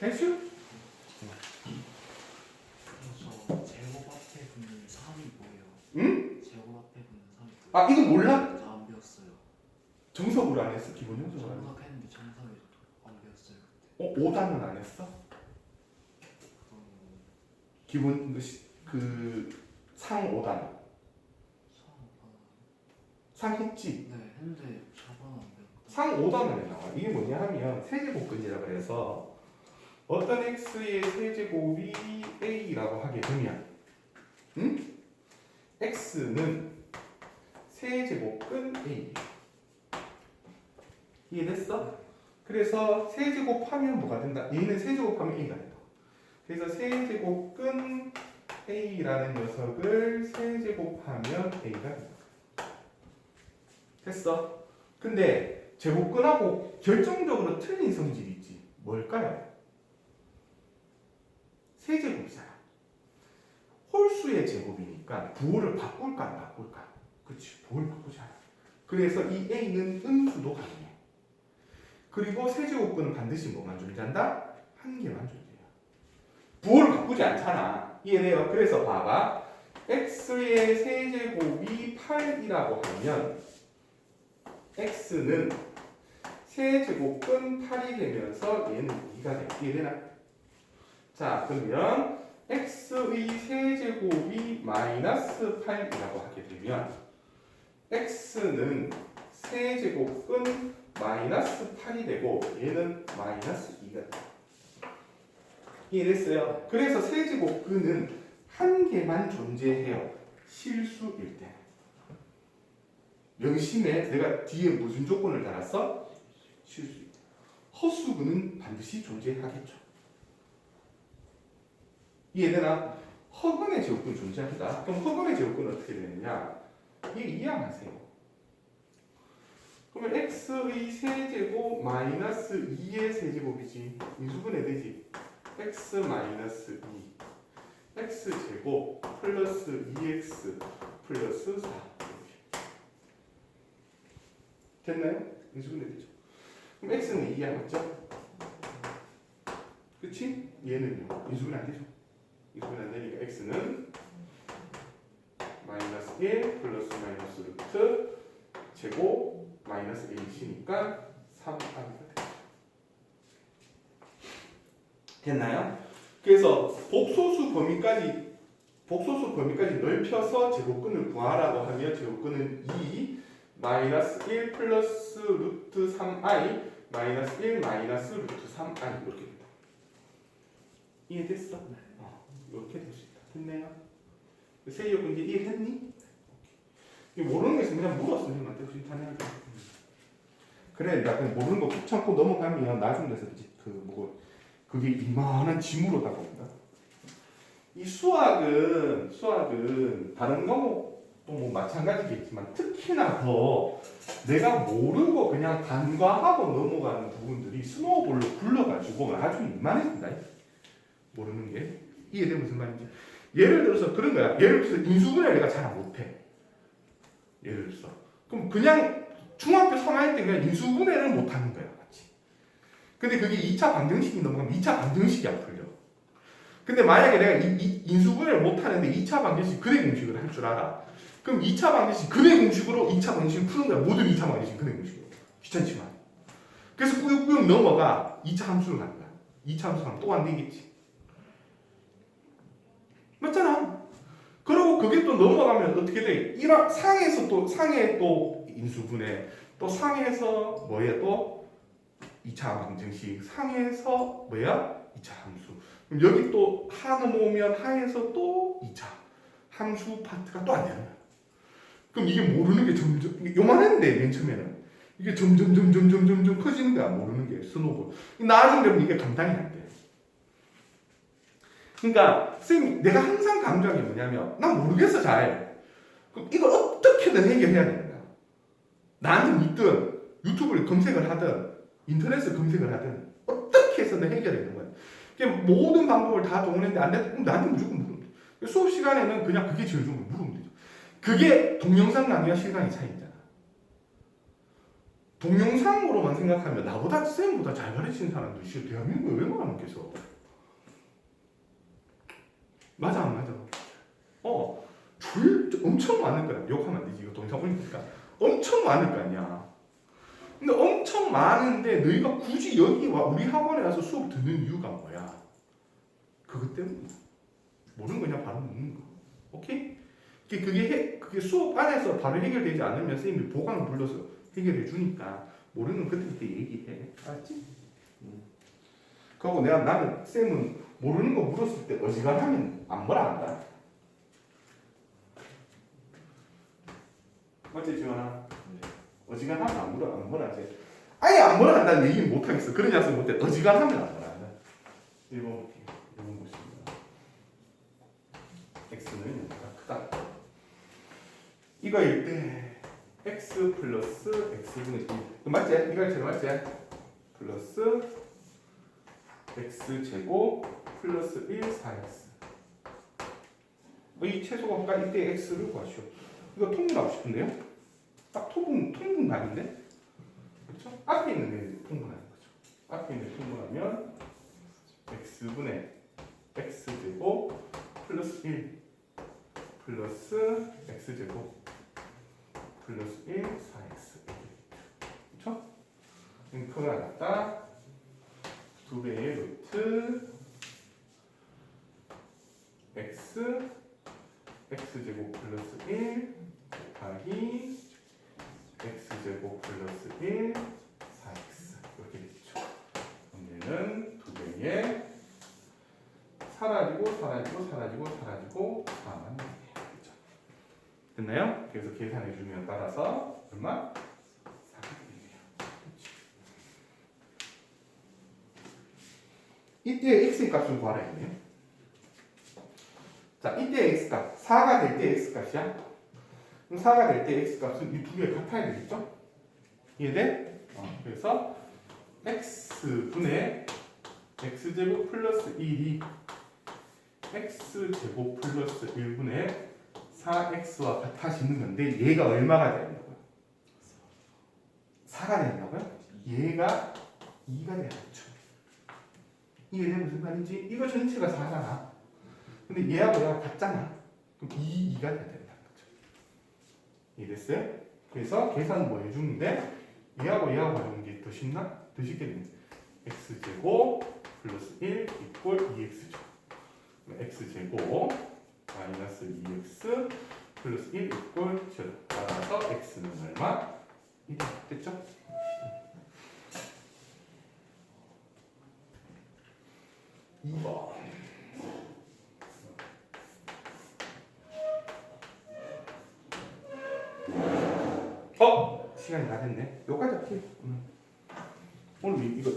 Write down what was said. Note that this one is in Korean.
됐슈? 저 제곱 앞에 붙는 3이 뭐예요? 응? 제곱 앞에 붙는 3이 뭐예요? 아 이건 몰라? 저안 배웠어요. 정석으로 안 했어? 기본 정석으로 안 했어? 정석했는데 정석이 안 배웠어요 그때. 어? 5단은 안 했어? 그럼 기본 그상 5단 처음 상 했지? 네 했는데 저번 안 배웠다. 상 5단원에 나와. 이게 뭐냐 하면 세제곱근이라 그래서 어떤 x의 세제곱이 a라고 하게 되면 응? x는 세제곱근 a 이해됐어? 그래서 세제곱하면 뭐가 된다? 얘는 세제곱하면 a가 된다. 그래서 세제곱근 a라는 녀석을 세제곱하면 a가 된다. 됐어? 근데 제곱근하고 결정적으로 틀린 성질이 있지. 뭘까요? 세제곱이잖아. 홀수의 제곱이니까 부호를 바꿀까 안 바꿀까? 그렇지. 부호를 바꾸지 않아. 그래서 이 a는 음수도 가능해. 그리고 세제곱근은 반드시 뭐만 존재한다? 한 개만 존재해요. 부호를 바꾸지 않잖아. 이해돼요? 그래서 봐봐. x의 세제곱이 8이라고 하면 x는 세제곱근 8이 되면서 얘는 2가 되게 되나? 자 그러면 x의 세제곱이 마이너스 8이라고 하게 되면 x는 세제곱근 마이너스 8이 되고 얘는 마이너스 2가 돼. 이해됐어요? 그래서 세제곱근은 한 개만 존재해요. 실수일 때. 명심해 내가 뒤에 무슨 조건을 달았어? 실수. 허수근은 반드시 존재하겠죠. 이해되나? 허근의 제곱근 존재한다. 그럼 허근의 제곱근은 어떻게 되느냐? 이 이해하세요. 그러면 x의 세제곱 마이너스 2의 세제곱이지. 인수분해 되지. x 마이너스 2. x 제곱 플러스 2x 플러스 4. 됐나요? 인수분해 되죠. 그럼 x는 2야 맞죠? 그치? 얘는요. 인수분해 안 되죠. 인수분해 안 되니까 x는 마이너스 1 플러스 마이너스 루트 제곱 마이너스 1이니까 3 하기가 되죠. 됐나요? 그래서 복소수 범위까지 복소수 범위까지 넓혀서 제곱근을 구하라고 하면 제곱근은 2 마이너스 1 플러스 루트 3i 마이너스 1 마이너스 루트 3i 이렇게 된다. 이해됐어? 어, 이렇게 될 수 있다. 됐네요. 세이어 근데 이해했니? 이거 모르는 거 있으면 그냥 선생님한테 혹시 단행하게. 그래, 나 그냥 모르는 거 꾹 참고 넘어가면 나중 돼서 이제 그 뭐고 그게 이만한 짐으로 다가온다. 이 수학은 수학은 다른 과목도 뭐 마찬가지겠지만 특히나 더 내가 모르고 그냥 간과하고 넘어가는 부분들이 스노우볼로 굴러가지고 아주 이만해진다. 모르는 게 이해돼 무슨 말인지. 예를 들어서 그런 거야. 예를 들어서 인수분해 내가 잘 못해. 예를 들어서 그럼 그냥 중학교 3학년 때 그냥 인수분해를 못하는 거야, 같이. 근데 그게 2차 방정식이 넘어가면 2차 방정식이 안 풀려. 근데 만약에 내가 인수분해를 못하는데 2차 방정식 근해 공식을 할 줄 알아. 그럼 2차 방정식 근해 공식으로 2차 방정식을 푸는 거야. 모든 2차 방정식 근해 공식으로. 귀찮지만. 그래서 꾸역꾸역 넘어가 2차 함수를 거야. 2차 함수 가면 또 안 되겠지. 맞잖아. 그리고 그게 또 넘어가면 어떻게 돼? 1화 상에서 또 상에 또 인수분해 또 상에서 뭐야 또? 2차 방정식 상에서 뭐야? 2차 함수. 그럼 여기 또 하 넘어오면 하에서 또 2차 함수 파트가 또 안 되는 거야. 그럼 이게 모르는 게 점점 요만했는데 맨 처음에는. 이게 점점 점점 점점 점점 커지는 거야. 모르는 게 스노볼. 나중에 되면 이게 감당이 안 돼 그러니까 쌤이 내가 항상 게 뭐냐면 난 모르겠어 잘 그럼 이걸 어떻게든 해결해야 거야 나한테 묻든 유튜브를 검색을 하든 인터넷을 검색을 하든 어떻게 해서든 해결해야 되는 거야. 그냥 모든 방법을 다 동원했는데 안 돼? 나한테 무조건 물으면 돼 수업 시간에는 그냥 그게 제일 좋은 거 물으면 되죠. 그게 동영상 강의와 실강의 차이잖아. 동영상으로만 생각하면 나보다 쌤보다 잘 가르치는 사람들이 지금 대한민국에 왜 많겠어? 맞아 안 맞아? 어, 줄 엄청 많을 거야. 욕하면 안 되지 이거 동영상 보니까 엄청 많을 거 아니야. 근데 엄청 많은데 너희가 굳이 여기 와 우리 학원에 와서 수업 듣는 이유가 뭐야? 그것 때문에 모르는 거냐 바로 묻는 거. 오케이? 그게 그게, 해, 그게 수업 안에서 바로 해결되지 않으면 선생님이 보강을 불러서 해결해 주니까 모르는 그때 그때 얘기해. 알았지? 음. 그리고 내가 나는 쌤은 모르는 거 물었을 때 어지간하면 안 뭐라 한다. 맞지 지원아? 어지간하면 안 물어 안 뭐라 하지. 아예 안 뭐라 한다는 얘기는 못 하겠어. 그런 약속 못해. 어지간하면 안 뭐라 한다. 1번 볼게요. 1번 보십니다. x는 크다. 이거일 때 x 플러스 x분의 1그 맞지? 이거 제로 맞지? 플러스 x 제곱 플러스 1 4x 이 최소가 뭔가 이때 x를 구하시오 이거 통분하고 싶은데요? 딱 통분, 통분각인데? 그렇죠? 앞에 있는 게 통분하는 거죠 앞에 있는 게 통분하면 x분의 x 제곱 플러스 1 플러스 x 제곱 플러스 1 4x 그렇죠? 크가 같다 두 배의 루트 x x 제곱 플러스 1 곱하기 x 제곱 플러스 1 4x 이렇게 되죠. 오늘은 두 배의 사라지고 사라지고 사라지고 사라지고 4만 원이에요. 그렇죠? 됐나요? 그래서 계산해 주면 따라서 얼마? 400이에요. 이때 x 값을 구하라 했네요. 자, 이때 x 값 4가 될 때 x 값이야. 그럼 4가 될 때 x 값은 이 두 개 같아야 되겠죠? 이해돼? 어, 그래서 x 분의 x 제곱 플러스 1이 x 제곱 플러스 1분의 4x와 같아지는 건데 얘가 얼마가 되냐고요? 4가 된다고요? 얘가 2가 되겠죠. 이게 무슨 말인지 이거 전체가 4잖아. 근데 얘하고 얘하고 같잖아. 그럼 2, 2가 돼야 된다는 거죠. 이해됐어요? 그래서 계산 뭐 해주는데 얘하고 얘하고 하는 게 더 쉽나? 더 쉽게 되는 x 제곱 플러스 1 이퀄 2x죠. x 제곱 마이너스 2x 플러스 1 이퀄 0 따라서 x는 얼마? 1 됐죠? 이번 어? 시간이 다 됐네. 여기까지 할게요. 오늘. 오늘 이- 이거